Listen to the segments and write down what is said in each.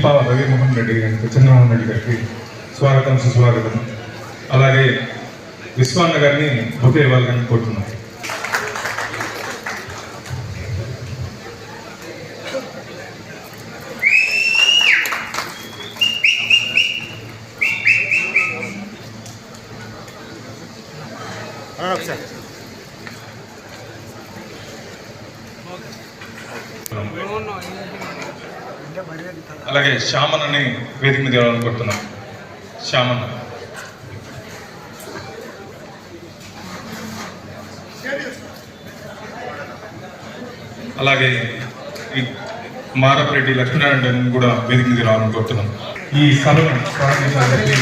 వేదిక మీద ఉన్న శిల్ప రవిమోహన్ రెడ్డి గారికి చంద్రమోహన్ రెడ్డి గారికి స్వాగతం సుస్వాగతం. అలాగే విశ్వాన్న గారిని బుకే ఇవ్వాలని కోరుతున్నాం. ఒకసారి. అలాగే శ్యామన్ అని వేదిక మీద ఇవ్వాలని శ్యామన్ అలాగే ఈ మారపరెడ్డి లక్ష్మీనారాయణ కూడా వేదిక మీద రావాలనుకుంటున్నాం ఈ సభను ప్రారంభించాలని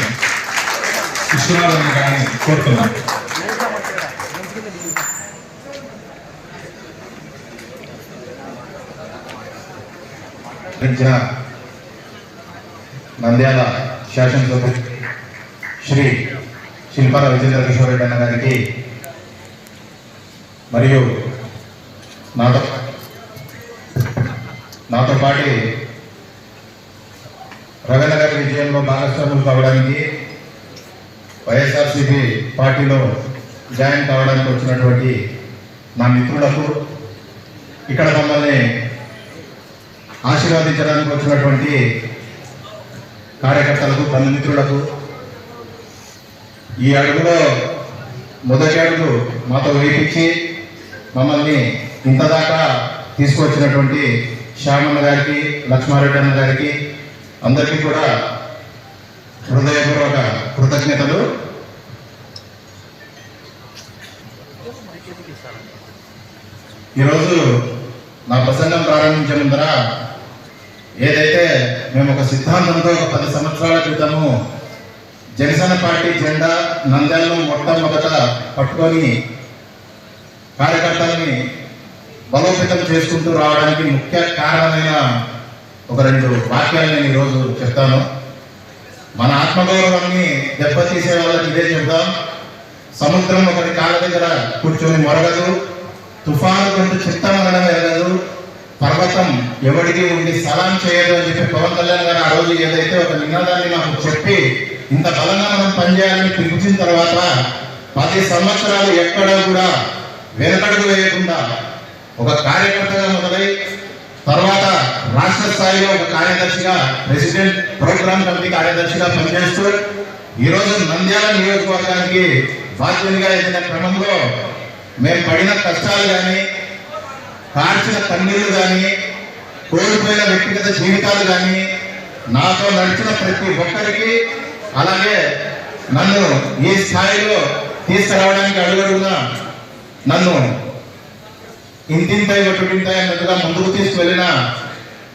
విశ్వనాథన్ కానీ కోరుతున్నాం. నిర్వహించిన నంద్యాల శాసనసభ శ్రీ శిల్పాల విజేంద్ర కిషోర్ రెడ్డి అన్న గారికి మరియు నాతో నాతో పాటు రవీంద్ర గారి విజయంలో భాగస్వాములు కావడానికి వైఎస్ఆర్సీపీ పార్టీలో జాయిన్ కావడానికి వచ్చినటువంటి నా మిత్రులకు ఇక్కడ మమ్మల్ని ఆశీర్వదించడానికి వచ్చినటువంటి కార్యకర్తలకు బంధుమిత్రులకు ఈ అడుగులో మొదటి అడుగు మాతో వేయించి మమ్మల్ని ఇంతదాకా తీసుకొచ్చినటువంటి శ్యామన్న గారికి లక్ష్మారెడ్డి అన్న గారికి అందరికీ కూడా హృదయపూర్వక కృతజ్ఞతలు. ఈరోజు నా ప్రసంగం ప్రారంభించే ముందర ఏదైతే మేము ఒక సిద్ధాంతంతో ఒక పది సంవత్సరాల క్రితము జనసేన పార్టీ జెండా నంద్యాలను మొట్టమొదట పట్టుకొని కార్యకర్తల్ని బలోపేతం చేసుకుంటూ రావడానికి ముఖ్య కారణమైన ఒక రెండు వాక్యాలు నేను ఈరోజు చెప్తాను. మన ఆత్మగౌరవాన్ని దెబ్బతీసే వాళ్ళకి ఇదే చెప్తాం సముద్రం ఒకటి కాళ్ళ దగ్గర కూర్చొని మొరగదు. తుఫాను కొంత చిత్తమనడం ఎరగదు. పర్వతం ఎవడికి ఉండి సలాం చేయదు అని చెప్పి పవన్ కళ్యాణ్ గారు ఆ రోజు ఏదైతే ఒక నినాదాన్ని మాకు చెప్పి ఇంత బలంగా మనం పనిచేయాలని పిలిచిన తర్వాత పది సంవత్సరాలు ఎక్కడ కూడా వెనకడుగు వేయకుండా ఒక కార్యకర్తగా మొదలై తర్వాత రాష్ట్ర స్థాయిలో ఒక కార్యదర్శిగా ప్రెసిడెంట్ ప్రోగ్రామ్ కమిటీ కార్యదర్శిగా పనిచేస్తూ ఈరోజు నంద్యాల నియోజకవర్గానికి బాధ్యునిగా ఎదిగిన క్రమంలో మేము పడిన కష్టాలు కానీ కార్చిన కన్నీళ్ళు కానీ కోల్పోయిన వ్యక్తిగత జీవితాలు కానీ నాతో నడిచిన ప్రతి ఒక్కరికి అలాగే నన్ను ఈ స్థాయిలో తీసుకురావడానికి అడుగడుగునా నన్ను ఇంతింతాయి ఒట్టింటాయి అన్నట్టుగా ముందుకు తీసుకువెళ్ళిన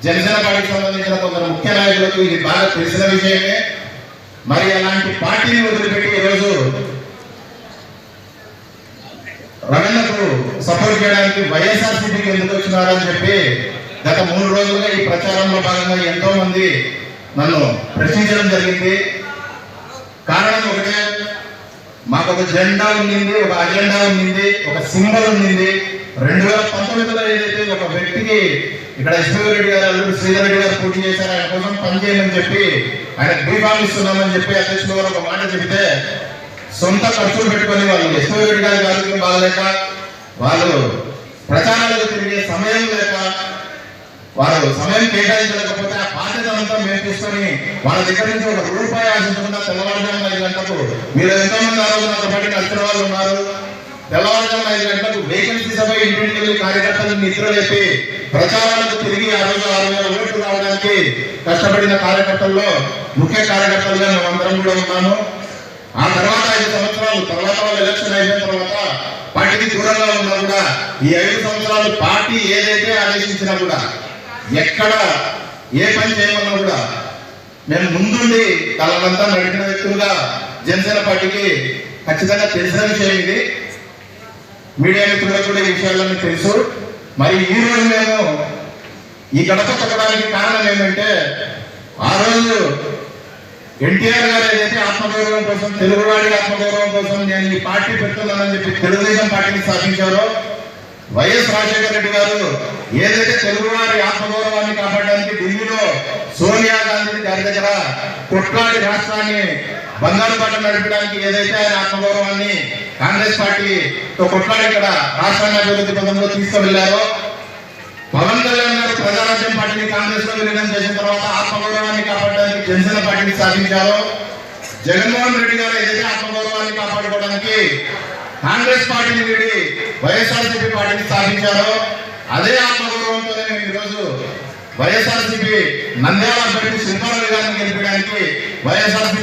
జనసేన పార్టీకి సంబంధించిన కొందరు ముఖ్య నాయకులకు ఇది బాగా తెలిసిన విషయమే. మరి అలాంటి పార్టీని వదిలిపెట్టి ఈరోజు రమణకు సపోర్ట్ చేయడానికి వైఎస్ఆర్సీపీకి ఎందుకు వచ్చినారని చెప్పి గత మూడు రోజులుగా ఈ ప్రచారంలో భాగంగా ఎంతో మంది నన్ను ప్రశ్నించడం జరిగింది. కారణం ఒకటే మాకు ఒక జెండా ఉండింది ఒక అజెండా ఉండింది ఒక సింబల్ ఉండింది. రెండు వేల పంతొమ్మిదిలో ఏదైతే ఒక వ్యక్తికి ఇక్కడ ఎస్పీ రెడ్డి గారు అల్లుడు శ్రీధర్ రెడ్డి గారు పోటీ చేశారు ఆయన కోసం పనిచేయమని చెప్పి ఆయన బీఫామ్ ఇస్తున్నామని చెప్పి అధ్యక్షుడు గారు ఒక మాట చెబితే సొంత ఖర్చులు పెట్టుకొని వాళ్ళు. ఎస్పీ రెడ్డి గారి ఆరోగ్యం బాగలేక వాళ్ళు ప్రచారాలకు తిరిగే సమయం లేక వారు సమయం కేటాయించలేకపోతే ఆ బాధ్యత అంతా మేము తీసుకొని వాళ్ళ దగ్గర నుంచి ఒక రూపాయి ఆశించకుండా తెల్లవారుజామున ఐదు గంటలకు మీరు ఎంతమంది ఆ రోజు నాతో పాటు నచ్చిన వాళ్ళు ఉన్నారు. తెల్లవారుజామున ఐదు గంటలకు వేకెన్సీ సభ ఇంటింటికి వెళ్ళి కార్యకర్తలను నిద్ర లేపి ప్రచారాలకు తిరిగి ఆ రోజు ఆరు వేల ఓట్లు రావడానికి కష్టపడిన కార్యకర్తల్లో ముఖ్య కార్యకర్తలుగా అందరం కూడా ఉన్నాము. ఆ తర్వాత ఐదు సంవత్సరాలు తర్వాత వాళ్ళు ఎలక్షన్ అయిన తర్వాత పార్టీకి దూరంగా ఉన్నా కూడా ఈ ఐదు సంవత్సరాలు పార్టీ ఏదైతే ఆదేశించినా కూడా ఎక్కడ ఏ పని చేయమన్నా కూడా మేము ముందుండి తలనంతా నడిపిన వ్యక్తులుగా జనసేన పార్టీకి ఖచ్చితంగా తెలిసిన విషయం ఇది. మీడియా మిత్రులకు కూడా ఈ విషయాలన్నీ తెలుసు. మరి ఈ రోజు మేము ఈ గడప తగ్గడానికి కారణం ఏంటంటే ఆ రోజు ఎన్టీఆర్ గారు ఏదైతే ఆత్మగౌరవం కోసం తెలుగువాడి ఆత్మగౌరవం కోసం నేను ఈ పార్టీ పెడుతున్నానని చెప్పి తెలుగుదేశం పార్టీని స్థాపించారో వైఎస్ రాజశేఖర రెడ్డి గారు ఏదైతే తెలుగువారి ఆత్మగౌరవాన్ని కాపాడడానికి ఢిల్లీలో సోనియా గాంధీ గారి దగ్గర కొట్లాడి రాష్ట్రాన్ని బంగారు పట్ట నడపడానికి ఏదైతే ఆయన ఆత్మగౌరవాన్ని కాంగ్రెస్ పార్టీతో కొట్లాడి ఇక్కడ రాష్ట్రాన్ని అభివృద్ధి పథంలో తీసుకువెళ్ళారో పవన్ కళ్యాణ్ గారు ప్రజారాజ్యం పార్టీని కాంగ్రెస్లో విలీనం చేసిన తర్వాత ఆత్మగౌరవాన్ని కాపాడడానికి జనసేన పార్టీని స్థాపించారో. జగన్మోహన్ రెడ్డి గారు ఏదైతే ఆత్మగౌరవాన్ని కాపాడుకోవడానికి కాంగ్రెస్ పార్టీని వీడి వైఎస్ఆర్సీపీ పార్టీని స్థాపించారో అదే ఆత్మగౌరవంతోనే మేము ఈరోజు వైఎస్ఆర్సీపీ నంద్యాల అభ్యర్థి శిల్పారావు గారిని గెలిపడానికి వైఎస్ఆర్సీపీ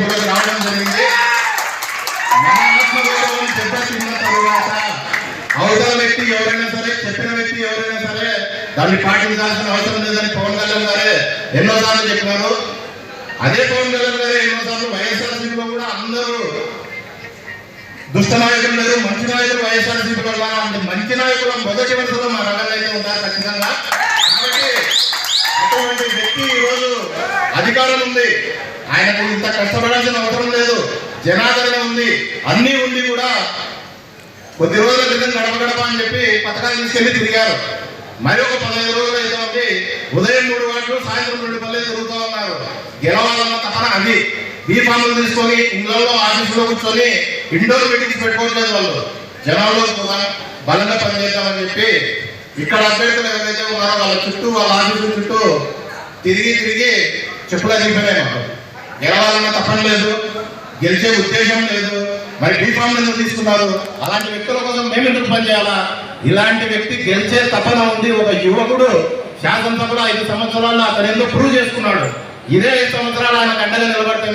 అవి పాటించాల్సిన అవసరం లేదని పవన్ కళ్యాణ్ గారే ఎన్నోసార్లు చెప్పినారు. అదే పవన్ కళ్యాణ్ గారే ఎన్నోసార్లు వైఎస్ఆర్సీపీలో కూడా అందరూ దుష్ట నాయకులు లేరు మంచి నాయకులు వైఎస్ఆర్సీపీలో అంటే మంచి నాయకులు మొదటి వరుసలో మా నగరంలో అయితే ఖచ్చితంగా. కాబట్టి అటువంటి వ్యక్తి ఈరోజు రోజు అధికారం ఉంది. ఆయనకు ఇంత కష్టపడాల్సిన అవసరం లేదు. జనాదరణ ఉంది. అన్నీ ఉండి కూడా కొద్ది రోజుల క్రితం గడప గడప అని చెప్పి పథకాలు తీసుకెళ్ళి తిరిగారు. మరి ఒక పదహైదు రోజులు అయితే ఉంది ఉదయం మూడు గంటలు సాయంత్రం రెండు పల్లెలు తిరుగుతూ ఉన్నారు. గెలవాలన్న తపన అది. బీ ఫామ్లు తీసుకొని ఇంట్లో ఆఫీసులో కూర్చొని ఇండోర్ మీటింగ్స్ పెట్టుకోవట్లేదు వాళ్ళు. జనాల్లో కూడా బలంగా పనిచేద్దామని చెప్పి ఇక్కడ అభ్యర్థులు ఎవరైతే ఉన్నారో వాళ్ళ చుట్టూ వాళ్ళ ఆఫీసుల చుట్టూ తిరిగి తిరిగి చెప్పులా అదిగిపోయినాయి మాకు. గెలవాలన్న తప్పని లేదు. గెలిచే ఉద్దేశం లేదు. మరి బీఫామ్ ఎందుకు తీసుకున్నారు? అలాంటి వ్యక్తుల కోసం మేము ఎందుకు పనిచేయాలా? ఇలాంటి వ్యక్తి గెలిచే తపన ఉంది ఒక యువకుడు. శాసనసభలో ఐదు సంవత్సరాలు అతను ఎందుకు ప్రూవ్ చేసుకున్నాడు? ఇదే ఐదు సంవత్సరాలు ఆయన గడ్డగా నిలబడితే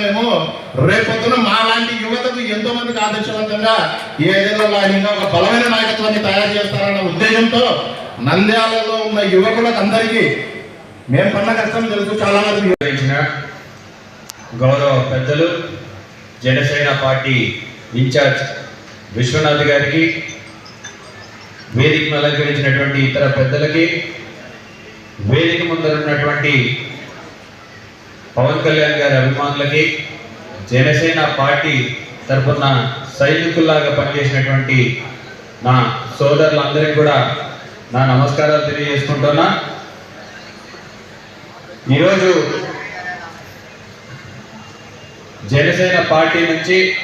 రేపొద్దున మా లాంటి యువతకు ఎంతో మందికి ఆదర్శవంతంగా ఈ ఐదేళ్ళలో ఆయన ఒక బలమైన నాయకత్వాన్ని తయారు చేస్తారన్న ఉద్దేశంతో నంద్యాలలో ఉన్న యువకులకు అందరికీ మేము పన్న కష్టం తెలుసు చాలా మంది గౌరవ పెద్దలు జనసేన పార్టీ ఇన్ఛార్జ్ విశ్వనాథ్ గారికి వేదికను అలంకరించినటువంటి ఇతర పెద్దలకి వేదిక ముందర ఉన్నటువంటి పవన్ కళ్యాణ్ గారి అభిమానులకి జనసేన పార్టీ తరపున సైనికుల్లాగా పనిచేసినటువంటి నా సోదరులందరికీ కూడా నా నమస్కారాలు తెలియజేసుకుంటున్నా. ఈరోజు జనసేన పార్టీ నుంచి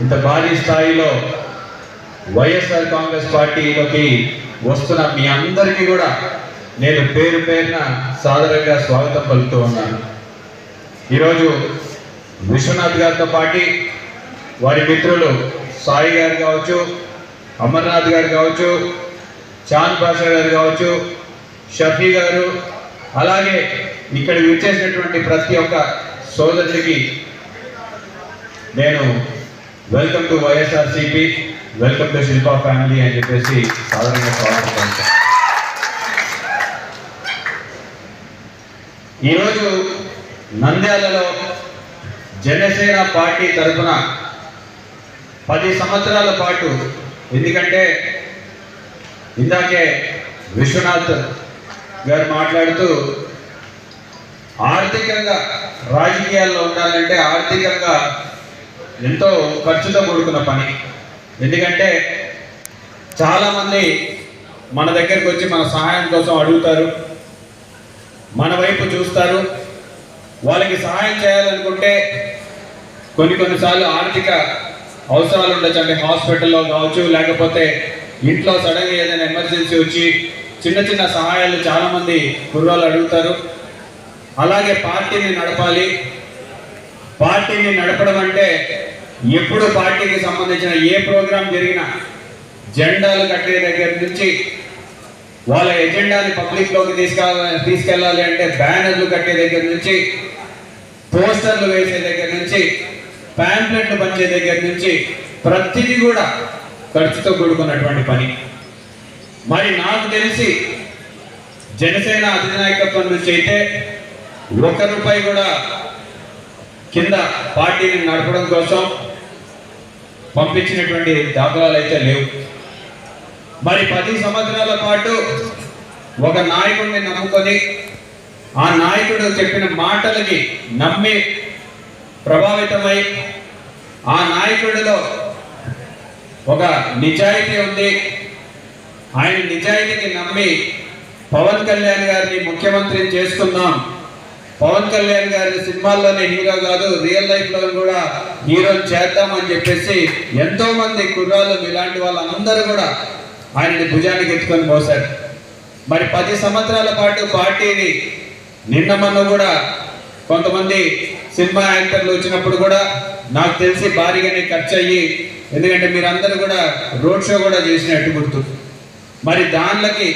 ఇంత భారీ స్థాయిలో వైఎస్ఆర్ కాంగ్రెస్ పార్టీలోకి వస్తున్న మీ అందరికీ కూడా నేను పేరు పేరున సాదరంగా స్వాగతం పలుకుతూ ఉన్నాను. ఈరోజు విశ్వనాథ్ గారితో పాటి వారి మిత్రులు సాయి గారు కావచ్చు అమర్నాథ్ గారు కావచ్చు చాంద్ పాషా గారు కావచ్చు షఫీ గారు అలాగే ఇక్కడ విచ్చేసినటువంటి ప్రతి ఒక్క సోదరుడికి నేను welcome to YSRCP. Welcome to Shilpa family అని చెప్పేసి సాధారణంగా స్వాగతం పలుకుతాను. ఈరోజు నంద్యాలలో జనసేన పార్టీ తరఫున పది సంవత్సరాల పాటు ఎందుకంటే ఇందాకే విశ్వనాథ్ గారు మాట్లాడుతూ ఆర్థికంగా రాజకీయాల్లో ఉండాలంటే ఆర్థికంగా ఎంతో ఖర్చుతో కూడుకున్న పని ఎందుకంటే చాలామంది మన దగ్గరికి వచ్చి మన సహాయం కోసం అడుగుతారు మన వైపు చూస్తారు. వాళ్ళకి సహాయం చేయాలనుకుంటే కొన్ని కొన్నిసార్లు ఆర్థిక అవసరాలు ఉండొచ్చు. అంటే హాస్పిటల్లో కావచ్చు లేకపోతే ఇంట్లో సడన్గా ఏదైనా ఎమర్జెన్సీ వచ్చి చిన్న చిన్న సహాయాలు చాలామంది కుర్రాలు అడుగుతారు. అలాగే పార్టీని నడపాలి. పార్టీని నడపడం అంటే ఎప్పుడు పార్టీకి సంబంధించిన ఏ ప్రోగ్రాం జరిగినా జెండాలు కట్టే దగ్గర నుంచి వాళ్ళ ఎజెండాని పబ్లిక్లోకి తీసుకెళ్ళాలి తీసుకెళ్ళాలి అంటే బ్యానర్లు కట్టే దగ్గర నుంచి పోస్టర్లు వేసే దగ్గర నుంచి ప్యాంప్లెట్లు పంచే దగ్గర నుంచి ప్రతిదీ కూడా ఖర్చుతో కూడుకున్నటువంటి పని. మరి నాకు తెలిసి జనసేన అధినాయకత్వం నుంచి అయితే ఒక రూపాయి కూడా కింద పార్టీని నడపడం కోసం పంపించినటువంటి దాఖలాలు అయితే లేవు. మరి పది సంవత్సరాల పాటు ఒక నాయకుడిని నమ్ముకొని ఆ నాయకుడు చెప్పిన మాటలకి నమ్మి ప్రభావితమై ఆ నాయకుడిలో ఒక నిజాయితీ ఉంది. ఆయన నిజాయితీని నమ్మి పవన్ కళ్యాణ్ గారిని ముఖ్యమంత్రిని చేసుకుందాం. పవన్ కళ్యాణ్ గారి సినిమాల్లోనే హీరో కాదు రియల్ లైఫ్లో కూడా హీరో చేద్దామని చెప్పేసి ఎంతో మంది కుర్రాలు ఇలాంటి వాళ్ళందరూ కూడా ఆయనని భుజానికి ఎత్తుకొని మోసారు మరి పది సంవత్సరాల పాటు పార్టీని నిన్న మొన్న కూడా కొంతమంది సినిమా యాంకర్లు వచ్చినప్పుడు కూడా నాకు తెలిసి భారీగానే ఖర్చు అయ్యి ఎందుకంటే మీరందరూ కూడా రోడ్ షో కూడా చేసినట్టు గుర్తు. మరి దానిలకి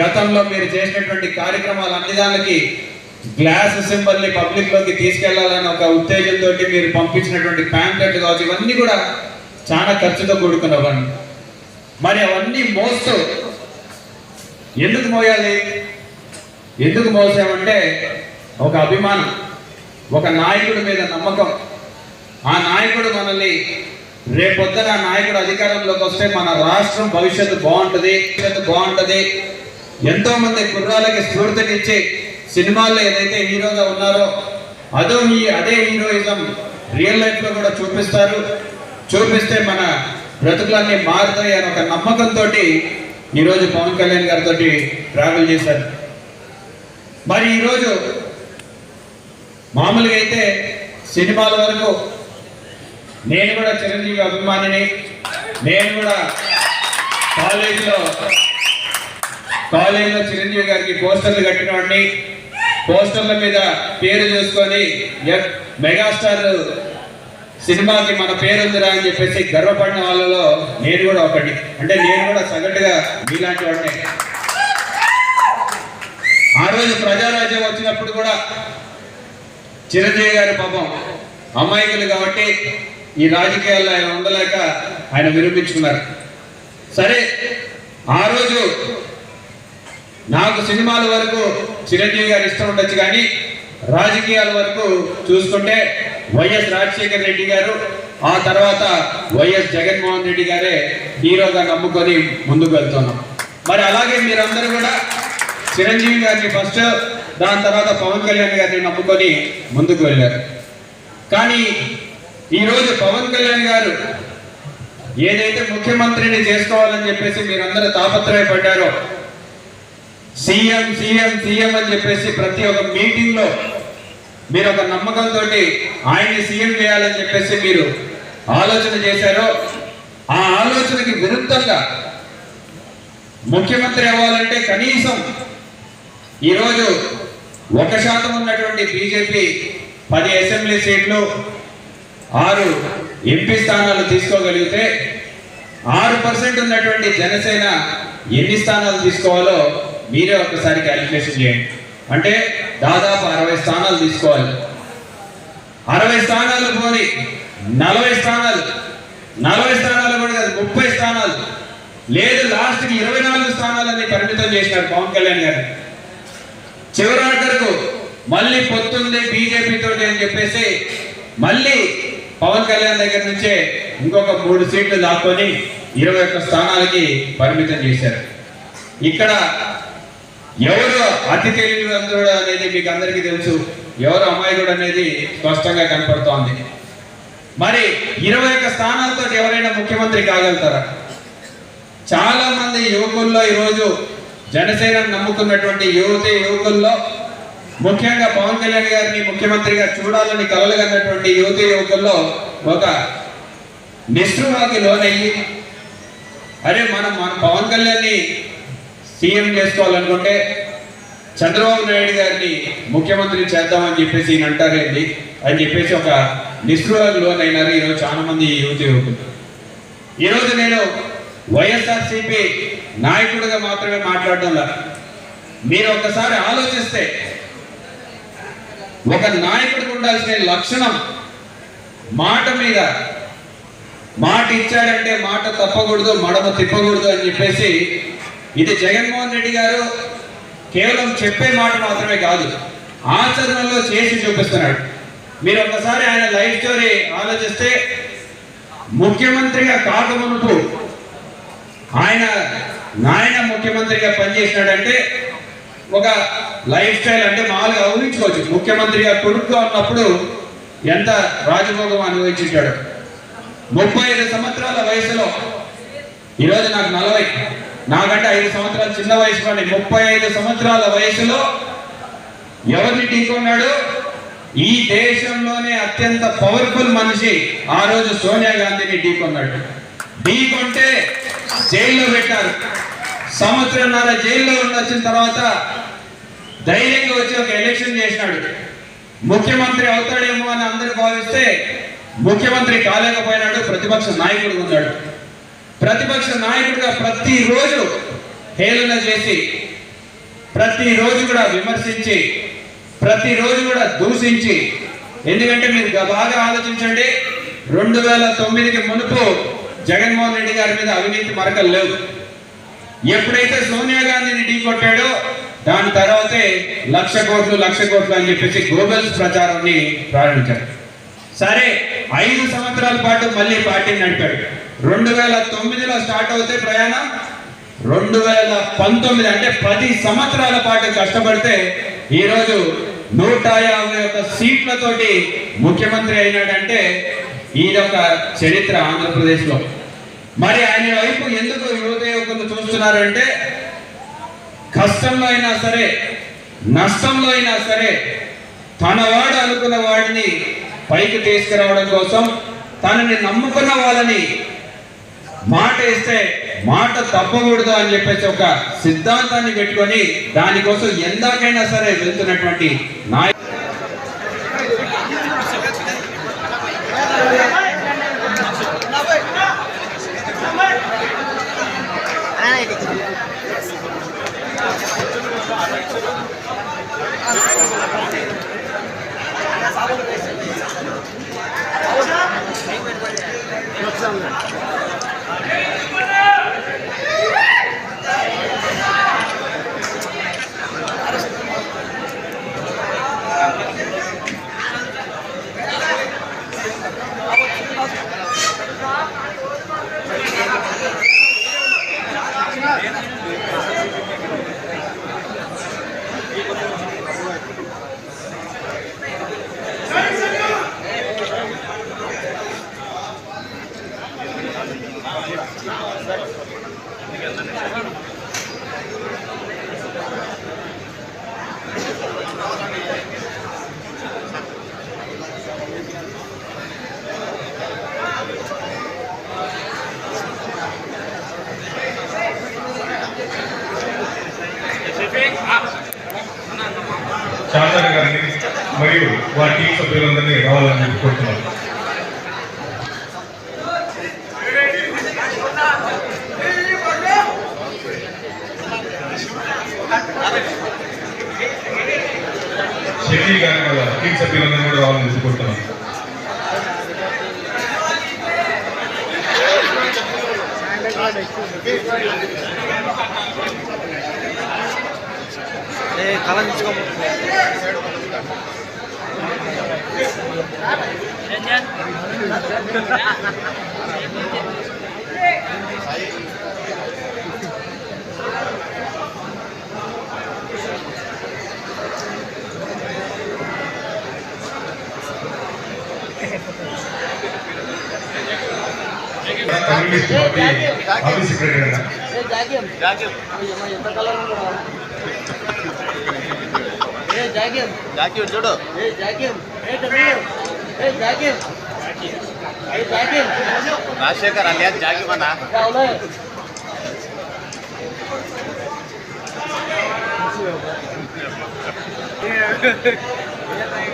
గతంలో మీరు చేసినటువంటి కార్యక్రమాలు అన్ని దానికి గ్లాస్ సింబల్ని పబ్లిక్లోకి తీసుకెళ్ళాలని ఒక ఉత్తేజంతో మీరు పంపించినటువంటి ప్యాంప్లెట్ కావచ్చు ఇవన్నీ కూడా చాలా ఖర్చుతో కూడుకున్నవన్నీ. మరి అవన్నీ మోస్తూ ఎందుకు మోయాలి? ఎందుకు మోసామంటే ఒక అభిమానం ఒక నాయకుడి మీద నమ్మకం. ఆ నాయకుడు మనల్ని రేపొద్దున ఆ నాయకుడు అధికారంలోకి వస్తే మన రాష్ట్రం భవిష్యత్తు బాగుంటుంది భవిష్యత్తు బాగుంటుంది. ఎంతోమంది కుర్రాలకి స్ఫూర్తినిచ్చి సినిమాల్లో ఏదైతే హీరోగా ఉన్నారో అదో ఈ అదే హీరోయిజం రియల్ లైఫ్లో కూడా చూపిస్తారు. చూపిస్తే మన బ్రతుకులన్నీ మారుతాయి అని ఒక నమ్మకంతో ఈరోజు పవన్ కళ్యాణ్ గారితో ట్రావెల్ చేశారు. మరి ఈరోజు మామూలుగా అయితే సినిమాల వరకు నేను కూడా చిరంజీవి అభిమానిని నేను కూడా కాలేజీలో కాలేజీలో చిరంజీవి గారికి పోస్టర్లు కట్టినవాడిని. పోస్టర్ల మీద పేరు చూసుకొని ఎ- మెగాస్టార్ సినిమాకి మన పేరు ఉందిరా అని చెప్పేసి గర్వపడిన వాళ్ళలో నేను కూడా ఒకటి అంటే నేను కూడా సగటుగా మీలాంటి వాడిని. ఆ రోజు ప్రజారాజ్యం వచ్చినప్పుడు కూడా చిరంజీవి గారి పాపం అమాయకులు కాబట్టి ఈ రాజకీయాల్లో ఆయన ఉండలేక ఆయన విరమించుకున్నారు. సరే ఆ రోజు నాకు సినిమాల వరకు చిరంజీవి గారు ఇష్టం ఉండొచ్చు కానీ రాజకీయాల వరకు చూసుకుంటే వైఎస్ రాజశేఖర రెడ్డి గారు ఆ తర్వాత వైఎస్ జగన్మోహన్ రెడ్డి గారే హీరోగా నమ్ముకొని ముందుకు వెళ్తున్నాం. మరి అలాగే మీరందరూ కూడా చిరంజీవి గారిని ఫస్ట్ దాని తర్వాత పవన్ కళ్యాణ్ గారిని నమ్ముకొని ముందుకు వెళ్ళారు. కానీ ఈరోజు పవన్ కళ్యాణ్ గారు ఏదైతే ముఖ్యమంత్రిని చేసుకోవాలని చెప్పేసి మీరందరూ తాపత్రయపడ్డారో సీఎం సీఎం సీఎం అని చెప్పేసి ప్రతి ఒక్క మీటింగ్లో మీరు ఒక నమ్మకంతో ఆయన్ని సీఎం చేయాలని చెప్పేసి మీరు ఆలోచన చేశారో ఆ ఆలోచనకి విరుద్ధంగా ముఖ్యమంత్రి అవ్వాలంటే కనీసం ఈరోజు ఒక శాతం ఉన్నటువంటి బీజేపీ పది అసెంబ్లీ సీట్లు ఆరు ఎంపీ స్థానాలు తీసుకోగలిగితే ఆరు పర్సెంట్ ఉన్నటువంటి జనసేన ఎన్ని స్థానాలు తీసుకోవాలో మీరే ఒకసారి క్యాలిక్యులేషన్ చేయండి. అంటే దాదాపు అరవై స్థానాలు తీసుకోవాలి. అరవై స్థానాలు పోని నలభై స్థానాలు. నలభై స్థానాలు కూడా కాదు ముప్పై స్థానాలు. లేదు లాస్ట్కి ఇరవై నాలుగు స్థానాలని పరిమితం చేసినారు పవన్ కళ్యాణ్ గారు. చివరి ఆఖరకు మళ్ళీ పొత్తుంది బీజేపీ తోటి అని చెప్పేసి మళ్ళీ పవన్ కళ్యాణ్ దగ్గర నుంచే ఇంకొక మూడు సీట్లు దాక్కొని ఇరవై ఒక్క స్థానాలకి పరిమితం చేశారు. ఇక్కడ ఎవరు అతి తెలివివంతుడు అనేది మీకు అందరికీ తెలుసు. ఎవరు అమాయకుడు అనేది స్పష్టంగా కనపడుతోంది. మరి ఇరవై ఒక్క స్థానాలతో ఎవరైనా ముఖ్యమంత్రి కాగలుగుతారా? చాలా మంది యువకుల్లో ఈరోజు జనసేన నమ్ముకున్నటువంటి యువతి యువకుల్లో ముఖ్యంగా పవన్ కళ్యాణ్ గారిని ముఖ్యమంత్రిగా చూడాలని కలలుగన్నటువంటి యువతి యువకుల్లో ఒక నిష్ఠురాకి లోనయ్యి అరే మనం మన పవన్ కళ్యాణ్ని సీఎం చేసుకోవాలనుకుంటే చంద్రబాబు నాయుడు గారిని ముఖ్యమంత్రి చేద్దామని చెప్పేసి ఈయన అంటారేంటి అని చెప్పేసి ఒక నిస్పృహకు లోన్ అయినారు ఈరోజు చాలా మంది యువతి యువకులు. ఈరోజు నేను వైఎస్ఆర్సీపీ నాయకుడిగా మాత్రమే మాట్లాడడం మీరు ఒక్కసారి ఆలోచిస్తే ఒక నాయకుడికి ఉండాల్సిన లక్షణం మాట మీద మాట ఇచ్చాడంటే మాట తప్పకూడదు మడమ తిప్పకూడదు అని చెప్పేసి ఇది జగన్మోహన్ రెడ్డి గారు కేవలం చెప్పే మాట మాత్రమే కాదు ఆచరణలో చేసి చూపిస్తున్నాడు. మీరు ఒక్కసారి ఆయన లైఫ్ స్టోరీ ఆలోచిస్తే ముఖ్యమంత్రిగా కాకమునుపు ఆయన నాయన ముఖ్యమంత్రిగా పనిచేసినాడంటే ఒక లైఫ్ స్టైల్ అంటే మామూలుగా ఊహించుకోవచ్చు. ముఖ్యమంత్రిగా కొడుకుగా ఉన్నప్పుడు ఎంత రాజభోగం అనుభవించాడు ముప్పై ఐదు సంవత్సరాల వయసులో. ఈరోజు నాకు నలభై. నాకంటే ఐదు సంవత్సరాలు చిన్న వయసులోనే ముప్పై ఐదు సంవత్సరాల వయసులో ఎవరిని ఢీకొన్నాడు? ఈ దేశంలోనే అత్యంత పవర్ఫుల్ మనిషి ఆ రోజు సోనియా గాంధీని ఢీకొన్నాడు. ఢీకొంటే జైల్లో పెట్టారు. సంవత్సరంన్నర జైల్లో ఉండి వచ్చిన తర్వాత ధైర్యంగా వచ్చి ఒక ఎలక్షన్ చేసినాడు. ముఖ్యమంత్రి అవుతాడేమో అని అందరూ భావిస్తే ముఖ్యమంత్రి కాలేకపోయినాడు ప్రతిపక్ష నాయకుడు ఉన్నాడు. ప్రతిపక్ష నాయకుడిగా ప్రతిరోజు హేళన చేసి ప్రతిరోజు కూడా విమర్శించి ప్రతిరోజు కూడా దూషించి ఎందుకంటే మీరు బాగా ఆలోచించండి రెండు వేల తొమ్మిదికి మునుపు జగన్మోహన్ రెడ్డి గారి మీద అవినీతి మరకలు లేవు. ఎప్పుడైతే సోనియా గాంధీని ఢీకొట్టాడో దాని తర్వాతే లక్ష కోట్లు లక్ష కోట్లు అని చెప్పేసి గ్లోబల్స్ ప్రచారాన్ని ప్రారంభించారు. సరే ఐదు సంవత్సరాల పాటు మళ్ళీ పార్టీని నడిపాడు. రెండు వేల తొమ్మిదిలో స్టార్ట్ అవుతే ప్రయాణం రెండు వేల పంతొమ్మిది అంటే పది సంవత్సరాల పాటు కష్టపడితే ఈరోజు నూట యాభై ఒక్క సీట్లతోటి ముఖ్యమంత్రి అయినాడంటే ఇదొక చరిత్ర ఆంధ్రప్రదేశ్లో. మరి ఆయన వైపు ఎందుకు యువత యువకులు చూస్తున్నారంటే కష్టంలో అయినా సరే నష్టంలో అయినా సరే తనవాడు అనుకున్న వాడిని పైకి తీసుకురావడం కోసం తనని నమ్ముకున్న వాళ్ళని మాట ఇస్తే మాట తప్పకూడదు అని చెప్పేసి ఒక సిద్ధాంతాన్ని పెట్టుకొని దానికోసం ఎందాకైనా సరే వెళ్తున్నటువంటి నాయ చాందర్ షకీ గారిని వాళ్ళ టీం సభ్యులందరినీ కూడా రావాలని కోరుతున్నాను కమ్యూనిస్ట్ చూడు ఏ జాగ్యం ఏ జాగ్యం రాజశేఖర్ అన్నయ్య జాగిమన్నా Yeah.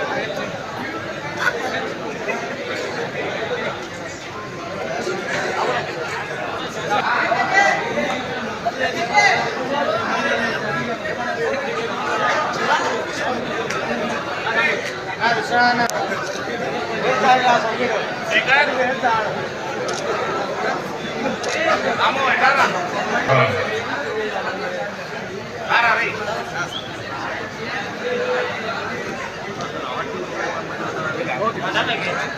Gracias.